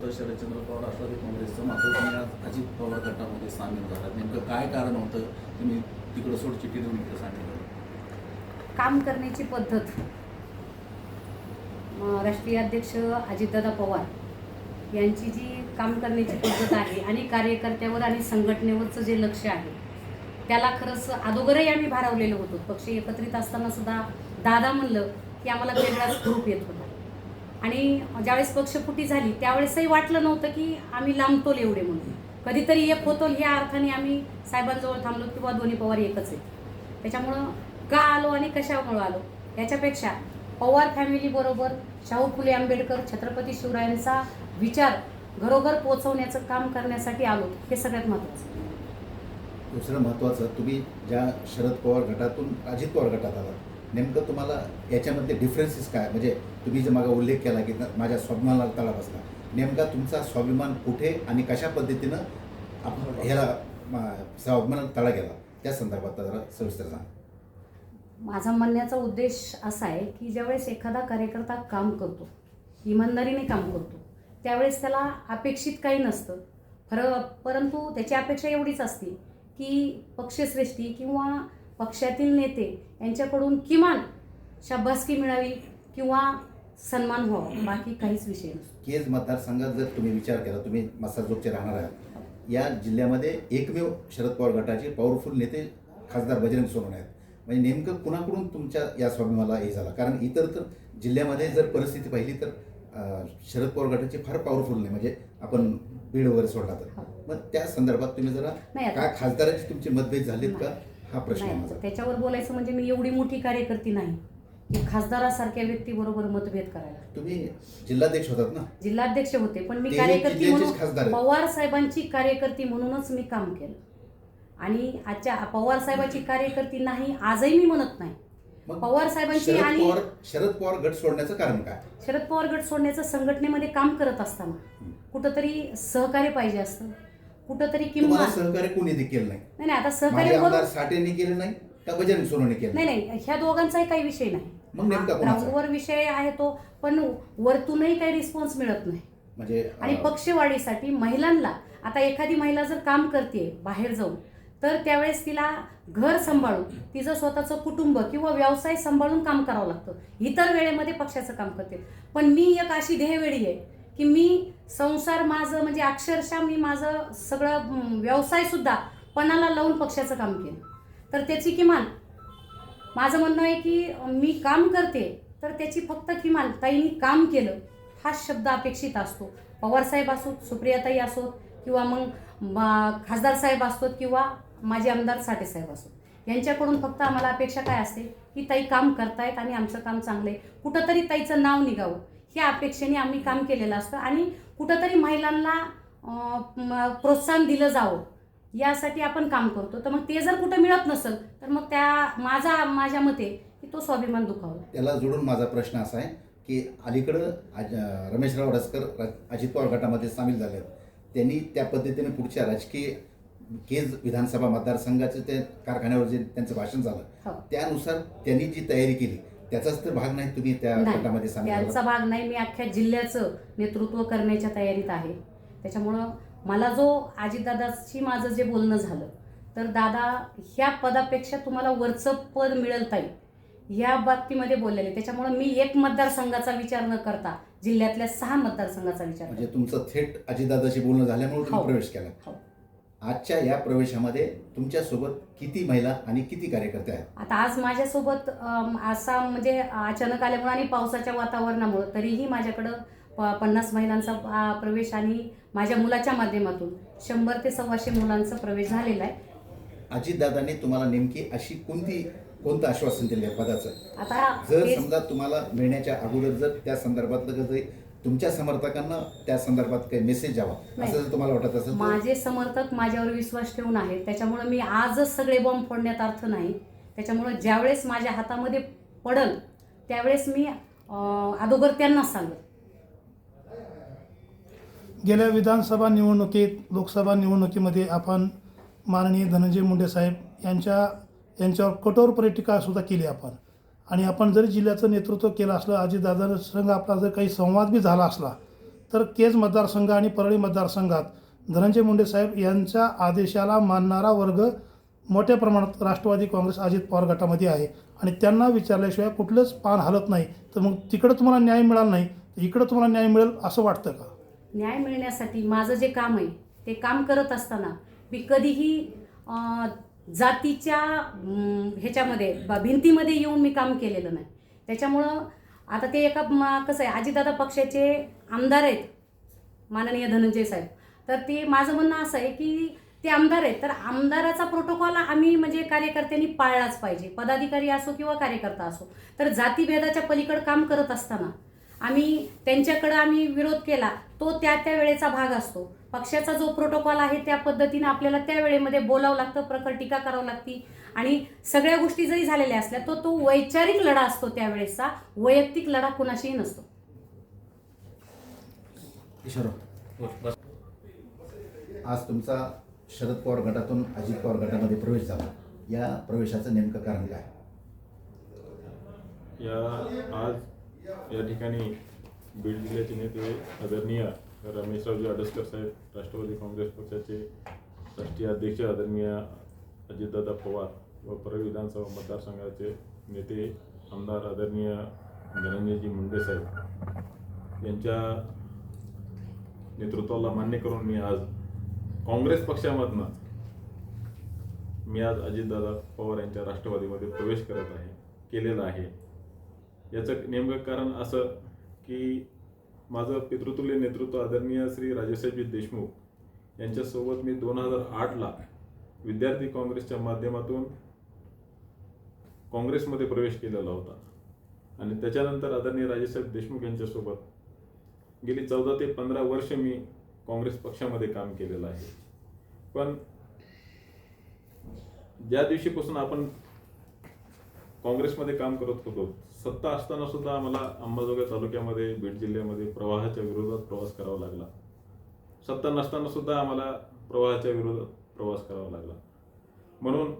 शरदचंद्र पवार राष्ट्रवादी काँग्रेसचं मात्र तुम्ही आज अजित पवार गटामध्ये सामील झाला नेमकं काय कारण होतं? तुम्ही तिकडं सोड चिठ्ठी देऊन इकडे सांगितलं काम करण्याची पद्धत. राष्ट्रीय अध्यक्ष अजितदादा पवार यांची जी काम करण्याची पद्धत आहे आणि कार्यकर्त्यावर आणि संघटनेवरचं जे लक्ष आहे त्याला खरंच अगोदरही आम्ही भारावलेलो होतो. पक्ष एकत्रित असताना सुद्धा दादा म्हणलं की आम्हाला वेगळाच ग्रुप येत होता. आणि ज्यावेळेस पक्षफुटी झाली त्यावेळेसही वाटलं नव्हतं की आम्ही लांबतोल एवढे म्हणून. कधीतरी एक होतो ह्या अर्थाने आम्ही साहेबांजवळ थांबलो किंवा दोन्ही पवार एकच आहे त्याच्यामुळं का आलो आणि कशामुळं आलो? याच्यापेक्षा पवार फॅमिली बरोबर शाहू फुले आंबेडकर छत्रपती शिवरायांचा विचार घरोघर पोहोचवण्याचं काम करण्यासाठी आलो हे सगळ्यात महत्त्वाचं दुसरं महत्त्वाचं तुम्ही ज्या शरद पवार गटातून अजित पवार गटात आलात नेमकं तुम्हाला याच्यामध्ये डिफरन्सेस काय? म्हणजे तुम्ही जे मागा उल्लेख केला की न- माझ्या स्वाभिमानाला तळा बसला. नेमका तुमचा स्वाभिमान कुठे आणि कशा पद्धतीनं आपण ह्याला स्वाभिमानाला तळा गेला? त्या संदर्भात जरा सविस्तर सांग. माझा म्हणण्याचा उद्देश असा आहे की ज्यावेळेस एखादा कार्यकर्ता काम करतो इमानदारीने काम करतो त्यावेळेस त्याला अपेक्षित काही नसतं. फर परंतु त्याची अपेक्षा एवढीच असते की पक्षश्रेष्ठी किंवा पक्षातील नेते यांच्याकडून किमान शाबासकी मिळावी किंवा सन्मान व्हावा बाकी काहीच विषय नसतो. केज मतदारसंघात जर तुम्ही विचार केला तुम्ही मसाजोगचे राहणार आहात या जिल्ह्यामध्ये एकमेव शरद पवार गटाचे पॉवरफुल नेते खासदार बजरंग सोनवणे आहेत. म्हणजे नेमकं कुणाकडून तुमच्या या स्वाभिमानाला हे झाला? कारण इतर तर जिल्ह्यामध्ये जर परिस्थिती पाहिली तर शरद पवार गटाचे फार पॉवरफुल नाही म्हणजे आपण बीड वगैरे सोडला तर. मग त्या संदर्भात तुम्ही जरा काय खासदारांचे तुमचे मतभेद झालेत का? हा प्रश्न आहे नाही माझा. त्याच्यावर बोलायचं म्हणजे मी एवढी मोठी कार्यकर्ती नाही की खासदारासारख्या व्यक्तीबरोबर मतभेद करायला. तुम्ही जिल्हाध्यक्ष होतात ना? जिल्हाध्यक्ष होते पण मी ते कार्यकर्ती जिल्ह्याचेच म्हणून आहेत. पवार साहेबांची कार्यकर्ती म्हणूनच मी काम केलं. आणि आजच्या पवार साहेबांची कार्यकर्ती नाही आजही मी म्हणत नाही. मग पवार साहेबांची शरद आणि पवार शरद पवार गट सोडण्याचं कारण काय? शरद पवार गट सोडण्याचं संघटनेमध्ये काम करत असताना कुठंतरी सहकार्य पाहिजे असतं. कुठंतरी तुम्हाला किंवा सहकार्य कोणी देखील नाही. नाही नाही आता माझे सहकार्य आमदार साठेंनी केलं नाही का बजरंग सोनवणे केलं नाही नाही ह्या दोघांचाही काही विषय नाही. मग नेमका कोणाचा? ग्राउंडवर विषय आहे तो पण वरतूनही काही रिस्पॉन्स मिळत नाही. म्हणजे आणि अं, पक्षवाढीसाठी महिलांना आता एखादी महिला जर काम करते बाहेर जाऊन तर त्यावेळेस तिला घर सांभाळून तिचं स्वतःचं कुटुंब किंवा व्यवसाय सांभाळून काम करावं लागतं. इतर वेळेमध्ये पक्षाचं काम करते. पण मी एक अशी ध्येयवेळी आहे की मी संसार माझं म्हणजे अक्षरशः मी माझं सगळं व्यवसायसुद्धा पणाला लावून पक्षाचं काम केलं. तर त्याची किमान माझं म्हणणं आहे की मी काम करते तर त्याची फक्त किमान ताईंनी काम केलं हा शब्द अपेक्षित असतो. पवारसाहेब असोत सुप्रियाताई असोत किंवा मग खासदार साहेब असतोत किंवा माझे आमदार साठेसाहेब असोत यांच्याकडून फक्त आम्हाला अपेक्षा काय असते? की ताई काम करतायत आणि आमचं काम चांगलं आहे. कुठंतरी ताईचं नाव निघावं. ह्या अपेक्षेने आम्ही काम केलेलं असतं. आणि कुठंतरी महिलांना प्रोत्साहन दिलं जावं. यासाठी आपण काम करतो. तर मग ते जर कुठं मिळत नसेल तर मग त्या माझा माझ्या मते की तो स्वाभिमान दुखावला त्याला जोडून माझा प्रश्न असा आहे की अलीकडं रमेशराव रसकर अजित पवार गटामध्ये सामील झाले. त्यांनी त्या पद्धतीने पुढच्या राजकीय केज विधानसभा मतदारसंघाचं ते कारखान्यावर जे त्यांचं भाषण झालं हो. त्यानुसार त्यांनी जी तयारी केली त्याचाच तर भाग नाही तुम्ही त्या नाही, गटामध्ये त्यांचा भाग नाही मी अख्ख्या जिल्ह्याचं नेतृत्व करण्याच्या तयारीत आहे त्याच्यामुळं मला जो अजितदादाशी माझं जे बोलणं झालं तर दादा ह्या पदापेक्षा तुम्हाला वरचं पद मिळेल ताई ह्या बाबतीमध्ये बोललेले त्याच्यामुळं मी एक मतदारसंघाचा विचार न करता जिल्ह्यातल्या सहा मतदारसंघाचा विचार म्हणजे. तुमचं थेट अजितदादाशी बोलणं झाल्यामुळे हो. प्रवेश केला हो. आजच्या या प्रवेशामध्ये तुमच्यासोबत किती महिला आणि किती कार्यकर्ते आहेत? आता आज माझ्यासोबत असा म्हणजे अचानक आल्यामुळे आणि पावसाच्या वातावरणामुळं तरीही माझ्याकडं प पन्नास महिलांचा प्रवेश आणि माझ्या मुलाच्या माध्यमातून शंभर ते सव्वाशे मुलांचा प्रवेश झालेला आहे. अजितदादांनी तुम्हाला नेमकी अशी कोणती कोणतं आश्वासन दिलं पदाचं? आता जर हे- समजा तुम्हाला मिळण्याच्या अगोदर जर त्या संदर्भातलं काही तुमच्या समर्थकांना त्या संदर्भात काही मेसेज द्यावा. नाही. असं जर तुम्हाला वाटत असेल माझे समर्थक माझ्यावर विश्वास ठेवून आहेत. त्याच्यामुळं मी आजच सगळे बॉम्ब फोडण्यात अर्थ नाही. त्याच्यामुळं ज्यावेळेस माझ्या हातामध्ये पडल त्यावेळेस मी अगोदर त्यांनाच सांगेल गेल्या विधानसभा निवडणुकीत लोकसभा निवडणुकीमध्ये आपण माननीय धनंजय मुंडे साहेब यांच्या यांच्यावर कठोरपणे टीकासुद्धा केली आपण. आणि आपण जरी जिल्ह्याचं नेतृत्व केलं असलं अजितदादा संघ आपला जर काही संवाद बी झाला असला तर केज मतदारसंघ आणि परळी मतदारसंघात धनंजय मुंडे साहेब यांच्या आदेशाला मानणारा वर्ग मोठ्या प्रमाणात राष्ट्रवादी काँग्रेस अजित पवार गटामध्ये आहे. आणि त्यांना विचारल्याशिवाय कुठलंच पान हलत नाही. तर मग तिकडं तुम्हाला न्याय मिळाला नाही तर इकडं तुम्हाला न्याय मिळेल असं वाटतं का? न्याय मिळण्यासाठी माझं जे काम आहे ते काम करत असताना मी कधीही जातीच्या ह्याच्यामध्ये भिंतीमध्ये येऊन मी काम केलेलं नाही. त्याच्यामुळं आता ते एका कसं आहे आजीदादा पक्षाचे आमदार आहेत माननीय धनंजय साहेब. तर ते माझं म्हणणं असं आहे की ते आमदार आहेत तर आमदाराचा प्रोटोकॉल आम्ही म्हणजे कार्यकर्त्यांनी पाळलाच पाहिजे. पदाधिकारी असो किंवा कार्यकर्ता असो. तर जातीभेदाच्या पलीकडे काम करत असताना आम्ही त्यांच्याकडं आम्ही विरोध केला तो त्या त्या वेळेचा भाग असतो. पक्षाचा जो प्रोटोकॉल आहे त्या पद्धतीने आपल्याला त्या वेळेमध्ये बोलावं लागतं प्रखर टीका करावं लागती. आणि सगळ्या गोष्टी जरी झालेल्या असल्या तो तो वैचारिक लढा असतो त्यावेळेसचा वैयक्तिक लढा कुणाशीही नसतो. आज तुमचा शरद पवार गटातून अजित पवार गटामध्ये प्रवेश झाला. या प्रवेशाचं नेमकं कारण काय? या आज या ठिकाणी बीड जिल्ह्याचे नेते आदरणीय रमेशरावजी आडसकर साहेब राष्ट्रवादी काँग्रेस पक्षाचे राष्ट्रीय अध्यक्ष आदरणीय अजितदादा पवार व परळ विधानसभा मतदारसंघाचे नेते आमदार आदरणीय धनंजयजी मुंडे साहेब. यांच्या नेतृत्वाला मान्य करून मी आज काँग्रेस पक्षामधनं मी आज अजितदादा पवार यांच्या राष्ट्रवादीमध्ये प्रवेश करत आहे केलेला आहे. याचं नेमकं कारण असं की माझं पितृतुल्य नेतृत्व आदरणीय श्री राजेसाहेबजी देशमुख यांच्यासोबत मी दोन हजार आठला विद्यार्थी काँग्रेसच्या माध्यमातून काँग्रेसमध्ये प्रवेश केलेला होता. आणि त्याच्यानंतर आदरणीय राजेसाहेब देशमुख यांच्यासोबत गेली चौदा ते पंधरा वर्ष मी काँग्रेस पक्षामध्ये काम केलेलं आहे. पण ज्या दिवशीपासून आपण काँग्रेसमध्ये काम करत होतो. सत्ता असताना सुद्धा आम्हाला अंबाजोगाई तालुक्यामध्ये बीड जिल्ह्यामध्ये प्रवाहाच्या विरोधात प्रवास करावा लागला. सत्ता नसताना सुद्धा आम्हाला प्रवाहाच्या विरोधात प्रवास करावा लागला. म्हणून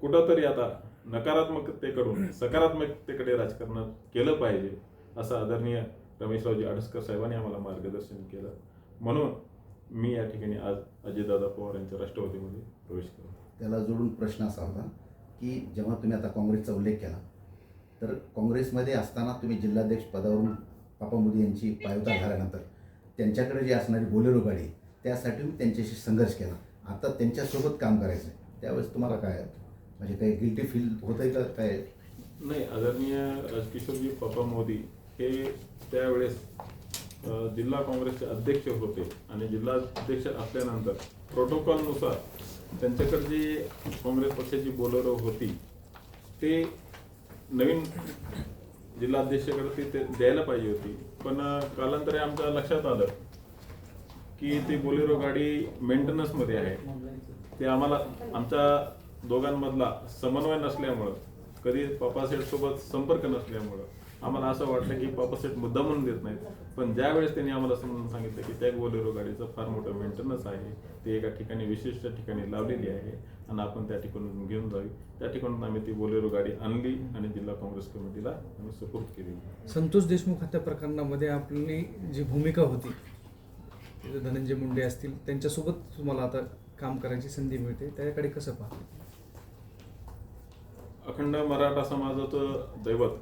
कुठंतरी आता नकारात्मकतेकडून सकारात्मकतेकडे राजकारण केलं पाहिजे असं आदरणीय रमेशरावजी आडसकर साहेबांनी आम्हाला मार्गदर्शन केलं. म्हणून मी या ठिकाणी आज अजितदादा पवार यांच्या राष्ट्रवादीमध्ये प्रवेश केला. त्याला जोडून प्रश्न असा होता की जेव्हा तुम्ही आता काँग्रेसचा उल्लेख केला तर काँग्रेसमध्ये असताना तुम्ही जिल्हाध्यक्ष पदावरून पापा मोदी यांची पायवता झाल्यानंतर त्यांच्याकडे जी असणारी बोलेरो गाडी त्यासाठी मी त्यांच्याशी संघर्ष केला. आता त्यांच्यासोबत काम करायचं आहे त्यावेळेस तुम्हाला काय म्हणजे काही गिल्टी फील होत आहे का? काय? नाही आदरणीय राजकिशोरजी पप्पा मोदी हे त्यावेळेस जिल्हा काँग्रेसचे अध्यक्ष होते आणि जिल्हाध्यक्ष असल्यानंतर प्रोटोकॉलनुसार त्यांच्याकडे जी काँग्रेस पक्षाची बोलेरो होती ते नवीन जिल्हाध्यक्षाकडे ती ते द्यायला पाहिजे होती. पण कालांतरे आमच्या लक्षात आलं की ती बोलेरो गाडी मेंटेनन्समध्ये आहे. ते आम्हाला आमच्या दोघांमधला समन्वय नसल्यामुळं कधी पापासेठ सोबत संपर्क नसल्यामुळं आम्हाला असं वाटलं की पापासेठ मुद्दा म्हणून देत नाहीत. पण ज्या वेळेस त्यांनी आम्हाला समजून सांगितलं की त्या बोलेरो गाडीचं फार मोठं मेंटेनन्स आहे. ते एका ठिकाणी विशिष्ट ठिकाणी लावलेली आहे आणि आपण त्या ठिकाणून घेऊन जावी त्या ठिकाणून आम्ही ती बोलेरो गाडी आणली आणि जिल्हा काँग्रेस कमिटीला आम्ही सुपूर्द केली. संतोष देशमुख हत्या प्रकरणामध्ये आपली जी भूमिका होती धनंजय मुंडे असतील त्यांच्यासोबत तुम्हाला आता काम करायची संधी मिळते. त्याकडे कसं पाहता? अखंड मराठा समाजाचं दैवत.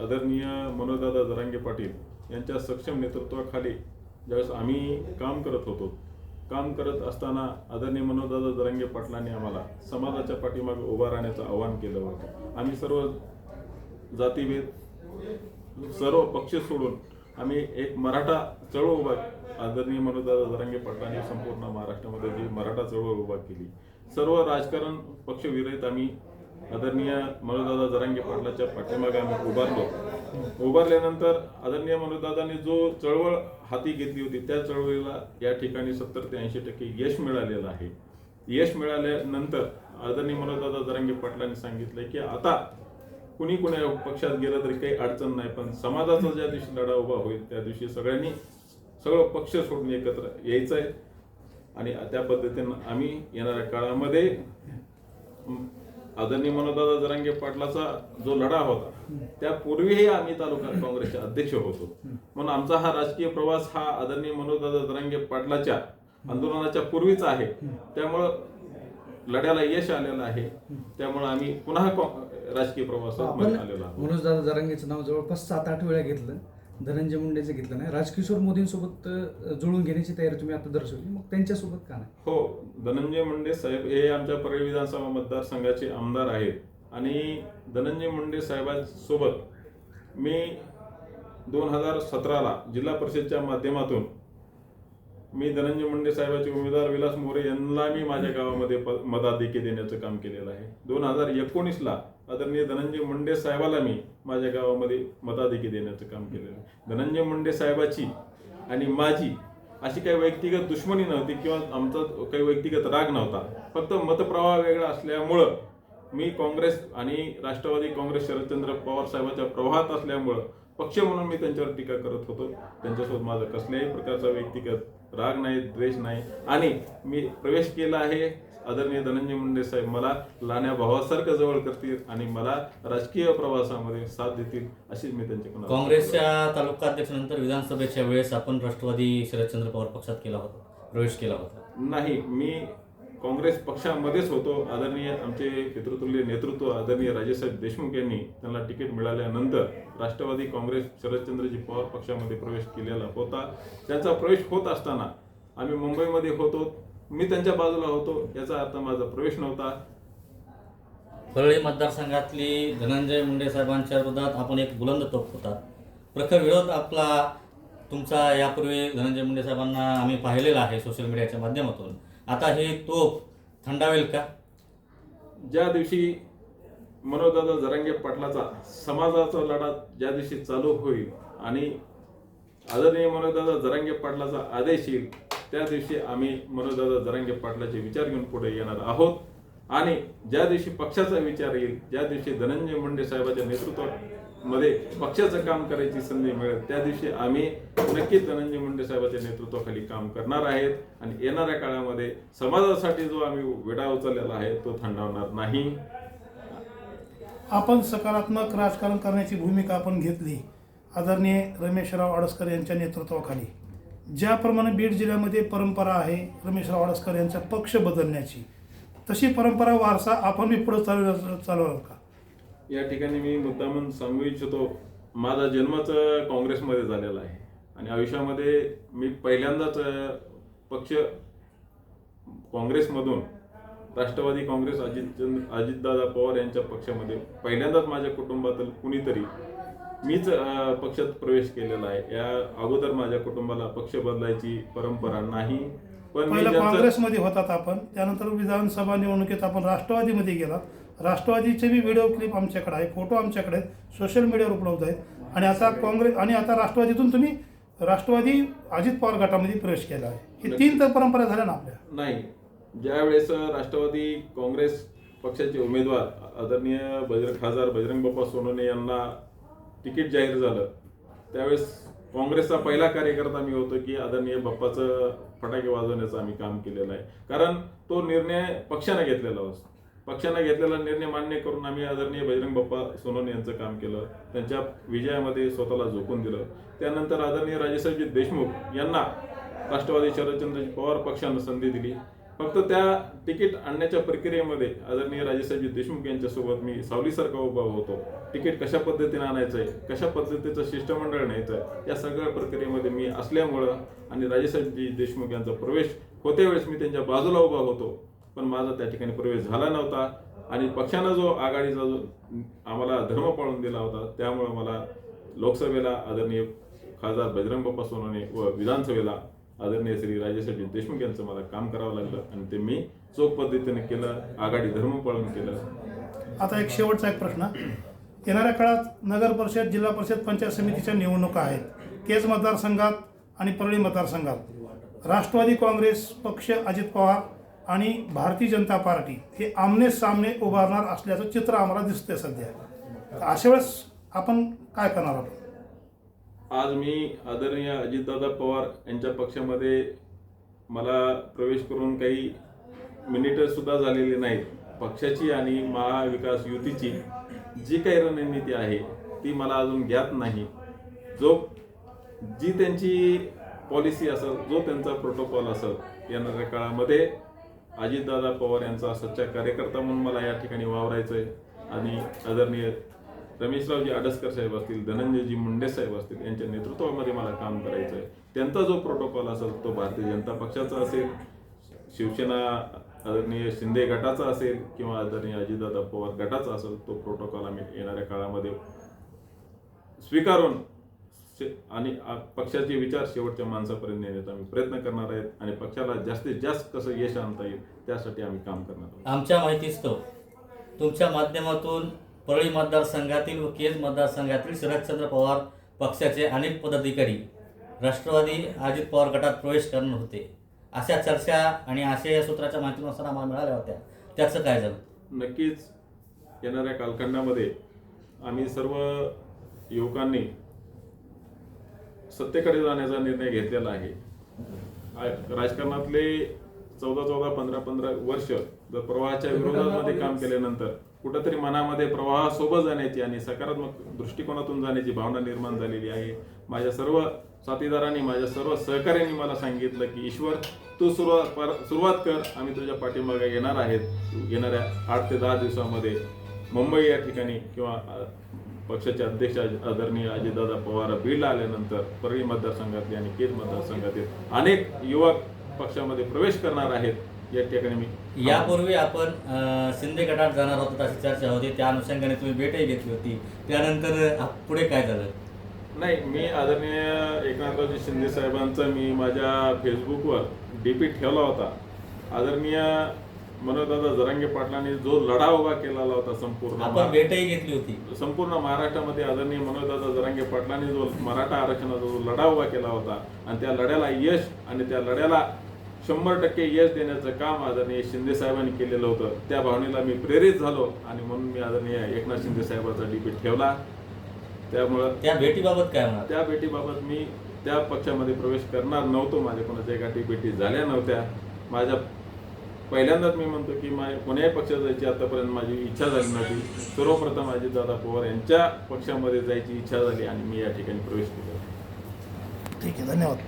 आदरणीय मनोजदादा जरांगे पाटील यांच्या सक्षम नेतृत्वाखाली ज्यावेळेस आम्ही काम करत होतो काम करत असताना आदरणीय मनोजदादा जरांगे पाटलांनी आम्हाला समाजाच्या पाठीमागे उभा राहण्याचं आवाहन केलं होतं. आम्ही सर्व जातीभेद सर्व पक्ष सोडून आम्ही एक मराठा चळवळ उभा आदरणीय मनोजदादा जरांगे पाटलांनी संपूर्ण महाराष्ट्रामध्ये जी मराठा चळवळ उभा केली. सर्व राजकारण पक्षविरहित आम्ही आदरणीय मनोजदादा जरांगे पाटलाच्या पाठीमागे आम्ही उभारलो. उभारल्यानंतर आदरणीय मनोजदादांनी जो चळवळ हाती घेतली होती त्या चळवळीला या ठिकाणी सत्तर ते ऐंशी टक्के यश मिळालेलं आहे. यश मिळाल्यानंतर आदरणीय मनोजदादा जरांगे पाटलांनी सांगितलं की आता कुणी कुण्या पक्षात गेलं तरी काही अडचण नाही पण समाजाचा ज्या दिवशी लढा उभा होईल त्या दिवशी सगळ्यांनी सगळं पक्ष सोडून एकत्र यायचं आहे आणि त्या पद्धतीनं आम्ही येणाऱ्या काळामध्ये आदरणीय मनोदादा जरांगे पाटलाचा जो लढा होता त्यापूर्वीही आम्ही तालुका काँग्रेसचे अध्यक्ष होतो. म्हणून आमचा हा राजकीय प्रवास हा आदरणीय मनोदादा जरांगे पाटलाच्या आंदोलनाच्या पूर्वीच आहे. त्यामुळं लढ्याला यश आलेलं आहे. त्यामुळे आम्ही पुन्हा राजकीय प्रवासात मध्ये आलेलो मनोज दादा जरांगेचं नाव जवळपास सात आठ वेळा घेतलं. धनंजय मुंडेचं घेतलं नाही. राजकिशोर मोदींसोबत जुळून घेण्याची तयारी तुम्ही आता दर्शवली. मग त्यांच्यासोबत का नाही? हो धनंजय मुंडे साहेब हे आमच्या परळी विधानसभा मतदारसंघाचे आमदार आहेत. आणि धनंजय मुंडे साहेबांसोबत मी दोन हजार सतराला जिल्हा परिषदच्या माध्यमातून मी धनंजय मुंडे साहेबाचे उमेदवार विलास मोरे यांना मी माझ्या गावामध्ये प- मताधिक्य देण्याचं काम केलेलं आहे. दोन हजार एकोणीसला आदरणीय धनंजय मुंडे साहेबाला मी माझ्या गावामध्ये मताधिकी देण्याचं काम केलेलं आहे. धनंजय मुंडे साहेबाची आणि माझी अशी काही व्यक्तिगत दुश्मनी नव्हती किंवा आमचा काही व्यक्तिगत राग नव्हता. फक्त मतप्रवाह वेगळा असल्यामुळं मी काँग्रेस आणि राष्ट्रवादी काँग्रेस शरदचंद्र पवार साहेबांच्या प्रवाहात असल्यामुळं पक्ष म्हणून मी त्यांच्यावर टीका करत होतो. त्यांच्यासोबत माझा कसल्याही प्रकारचा व्यक्तिगत राग नाही द्वेष नाही. आणि मी प्रवेश केला आहे आदरणीय धनंजय मुंडे साहेब मला लहान्या भावासारखं जवळ करतील आणि मला राजकीय प्रवासामध्ये साथ देतील अशीच मी त्यांच्याकडून काँग्रेसच्या तालुका अध्यक्षानंतर विधानसभेच्या वेळेस आपण राष्ट्रवादी शरदचंद्र पवार पक्षात केला होता प्रवेश केला होता. नाही मी काँग्रेस पक्षामध्येच होतो. आदरणीय आमचे पितृतुल्य नेतृत्व आदरणीय राजेसाहेब देशमुख यांनी त्यांना तिकीट मिळाल्यानंतर राष्ट्रवादी काँग्रेस शरदचंद्रजी पवार पक्षामध्ये प्रवेश केलेला होता. त्यांचा प्रवेश होत असताना आम्ही मुंबईमध्ये होतो. मी त्यांच्या बाजूला होतो याचा अर्थ माझा प्रवेश नव्हता. परळी मतदारसंघातली धनंजय मुंडे साहेबांच्या विरोधात आपण एक बुलंद तोफ होता. प्रखर विरोध आपला तुमचा यापूर्वी धनंजय मुंडे साहेबांना आम्ही पाहिलेला आहे सोशल मीडियाच्या माध्यमातून. आता हे तोफ थंडावेल का? ज्या दिवशी मनोदादा जरांगे पाटलाचा समाजाचा लढा ज्या दिवशी चालू होईल आणि आदरणीय मनोदादा जरांगे पाटलाचा आदेश येईल त्या दिवशी आम्ही मनोदादा जरांगे पाटलाचे विचार घेऊन पुढे येणार आहोत. आणि ज्या दिवशी पक्षाचा विचार येईल ज्या दिवशी धनंजय मुंडे साहेबांच्या नेतृत्वामध्ये पक्षाचं काम करायची संधी मिळेल त्या दिवशी आम्ही नक्कीच धनंजय मुंडे साहेबांच्या नेतृत्वाखाली काम करणार आहेत. आणि येणाऱ्या काळामध्ये समाजासाठी जो आम्ही वेढा उचललेला आहे तो थंडावणार नाही. आपण सकारात्मक राजकारण करण्याची भूमिका आपण घेतली. आदरणीय रमेशराव आडसकर यांच्या नेतृत्वाखाली. ज्याप्रमाणे बीड जिल्ह्यामध्ये परंपरा आहे रमेशराव अडसकर यांचा पक्ष बदलण्याची तशी परंपरा वारसा आपण मी पुढे चालू चालवणार का? या ठिकाणी मी मुद्दामून सांगू इच्छितो माझा जन्मच काँग्रेसमध्ये झालेला आहे. आणि आयुष्यामध्ये मी पहिल्यांदाच पक्ष काँग्रेसमधून राष्ट्रवादी काँग्रेस अजित अजितदादा पवार यांच्या पक्षामध्ये पहिल्यांदाच माझ्या कुटुंबातील कुणीतरी मीच पक्षात प्रवेश केलेला आहे. या अगोदर माझ्या कुटुंबाला पक्ष बदलायची परंपरा नाही. पण पहिला काँग्रेसमध्ये होतात आपण त्यानंतर विधानसभा निवडणुकीत आपण राष्ट्रवादीमध्ये गेलात. राष्ट्रवादीचे बी व्हिडिओ क्लिप आमच्याकडे आहे फोटो आमच्याकडे आहेत सोशल मीडियावर उपलब्ध आहेत. आणि आता काँग्रेस आणि आता राष्ट्रवादीतून तुम्ही राष्ट्रवादी अजित पवार गटामध्ये प्रवेश केला आहे. हे तीन तर परंपरा झाल्या ना आपल्या? नाही. ज्यावेळेस राष्ट्रवादी काँग्रेस पक्षाचे उमेदवार आदरणीय बजरंग खासदार बजरंग बाप्पा सोनवणे यांना तिकीट जाहीर झालं. त्यावेळेस काँग्रेसचा पहिला कार्यकर्ता मी होतो की आदरणीय बाप्पाचं फटाके वाजवण्याचं आम्ही काम केलेलं आहे. कारण तो निर्णय पक्षाने घेतलेला असतो पक्षाने घेतलेला निर्णय मान्य करून आम्ही आदरणीय बजरंग बाप्पा सोनवणे यांचं काम केलं. त्यांच्या विजयामध्ये स्वतःला झोकून दिलं. त्यानंतर आदरणीय राजेसाहेबजी देशमुख यांना राष्ट्रवादी शरदचंद्रजी पवार पक्षानं संधी दिली. फक्त त्या तिकीट आणण्याच्या प्रक्रियेमध्ये आदरणीय राजेसाहेबजी देशमुख यांच्यासोबत मी सावलीसारखा उभा होतो. तिकीट कशा पद्धतीने आणायचं आहे कशा पद्धतीचं शिष्टमंडळ न्यायचं आहे या सगळ्या प्रक्रियेमध्ये मी असल्यामुळं आणि राजेसाहेबजी देशमुख यांचा प्रवेश होत्या वेळेस मी त्यांच्या बाजूला उभा होतो. पण माझा त्या ठिकाणी प्रवेश झाला नव्हता आणि पक्षानं जो आघाडीचा जो आम्हाला धर्म पाळून दिला होता त्यामुळं मला लोकसभेला आदरणीय खासदार बजरंग बाप्पा सोनवणे व विधानसभेला आदरणीय श्री राजेसाहेब देशमुख यांचं मला काम करावं लागलं आणि ते मी चोख पद्धतीने केलं आघाडी धर्म पाळून केलं. आता एक शेवटचा एक प्रश्न. येणाऱ्या काळात नगर परिषद जिल्हा परिषद पंचायत समितीच्या निवडणुका आहेत. केज मतदारसंघात आणि परळी मतदारसंघात. राष्ट्रवादी काँग्रेस पक्ष अजित पवार आणि भारतीय जनता पार्टी हे आमने सामने उभारणार असल्याचं चित्र आम्हाला दिसतंय सध्या. अशा वेळेस आपण काय करणार आहोत? आज मी आदरणीय अजितदादा पवार यांच्या पक्षामध्ये मला प्रवेश करून काही मिनिटं झालेले झालेली नाहीत. पक्षाची आणि महाविकास युतीची जी काही रणनीती आहे ती मला अजून ज्ञात नाही. जो जी त्यांची पॉलिसी असेल जो त्यांचा प्रोटोकॉल असेल येणाऱ्या काळामध्ये अजितदादा पवार यांचा सच्चा कार्यकर्ता म्हणून मला या ठिकाणी वावरायचं आहे आणि आदरणीय रमेशरावजी आडसकर साहेब असतील धनंजयजी मुंडे साहेब असतील यांच्या नेतृत्वामध्ये मला काम करायचं आहे त्यांचा जो प्रोटोकॉल असेल तो भारतीय जनता पक्षाचा असेल शिवसेना आदरणीय शिंदे गटाचा असेल किंवा आदरणीय अजितदादा पवार गटाचा असेल तो प्रोटोकॉल आम्ही येणाऱ्या काळामध्ये स्वीकारून आणि पक्षाचे विचार शेवटच्या माणसापर्यंत नेण्याचा आम्ही प्रयत्न करणार आहेत आणि पक्षाला जास्तीत जास्त कसं यश आणता येईल त्यासाठी आम्ही काम करणार आहोत. आमच्या माहितीस्तव तुमच्या माध्यमातून परळी मतदारसंघातील व केज मतदारसंघातील शरदचंद्र पवार पक्षाचे अनेक पदाधिकारी राष्ट्रवादी अजित पवार गटात प्रवेश करणार होते. अशा चर्चा आणि आशय सूत्राच्या माहितीनुसार आम्हाला मिळाल्या होत्या. त्याचं काय झालं? नक्कीच येणाऱ्या कालखंडामध्ये आम्ही सर्व युवकांनी सत्तेकडे जाण्याचा निर्णय घेतलेला आहे. राजकारणातले चौदा चौदा पंधरा पंधरा वर्ष जर प्रवाहाच्या विरोधामध्ये काम केल्यानंतर कुठंतरी मनामध्ये प्रवाहासोबत जाण्याची आणि सकारात्मक दृष्टिकोनातून जाण्याची भावना निर्माण झालेली आहे. माझ्या सर्व साथीदारांनी माझ्या सर्व सहकार्यांनी मला सांगितलं की ईश्वर तू सुरुवात पर- सुरुवात कर. आम्ही तुझ्या पाठिंबागा येणार आहेत. येणाऱ्या आठ ते दहा दिवसामध्ये मुंबई या ठिकाणी किंवा पक्षाचे अध्यक्ष आदरणीय अजितदादा पवार बीडला आल्यानंतर परळी मतदारसंघातले आणि केज मतदारसंघातील अनेक युवक पक्षामध्ये प्रवेश करणार आहेत. या ठिकाणी मी यापूर्वी आपण शिंदे गटात जाणार होतो अशी चर्चा होती. त्या अनुषंगाने तुम्ही भेटही घेतली होती. त्यानंतर पुढे काय झालं? नाही मी आदरणीय एकनाथरावजी शिंदे साहेबांचा मी माझ्या फेसबुकवर डीपी ठेवला होता. आदरणीय मनोजदादा जरांगे पाटलांनी जो लढा उभा केलेला होता संपूर्ण आपण भेटही घेतली होती. संपूर्ण महाराष्ट्रामध्ये आदरणीय मनोजदादा जरांगे पाटलांनी जो मराठा आरक्षणाचा जो लढा उभा केला होता आणि त्या लढ्याला यश आणि त्या लढ्याला शंभर टक्के यश देण्याचं काम आदरणीय शिंदे साहेबांनी केलेलं होतं. त्या भावनेला मी प्रेरित झालो आणि म्हणून मी आदरणीय एकनाथ शिंदे साहेबांचा डीपी ठेवला. त्यामुळं त्या भेटीबाबत काय म्हणाल? त्या भेटीबाबत मी त्या पक्षामध्ये प्रवेश करणार नव्हतो. माझ्या कोणाच्या गाठी भेटी झाल्या नव्हत्या. माझ्या पहिल्यांदाच मी म्हणतो की माझ्या कोण्याही पक्षात जायची आतापर्यंत माझी इच्छा झाली नव्हती. सर्वप्रथम अजितदादा पवार यांच्या पक्षामध्ये जायची इच्छा झाली आणि मी या ठिकाणी प्रवेश केला. ठीक आहे धन्यवाद.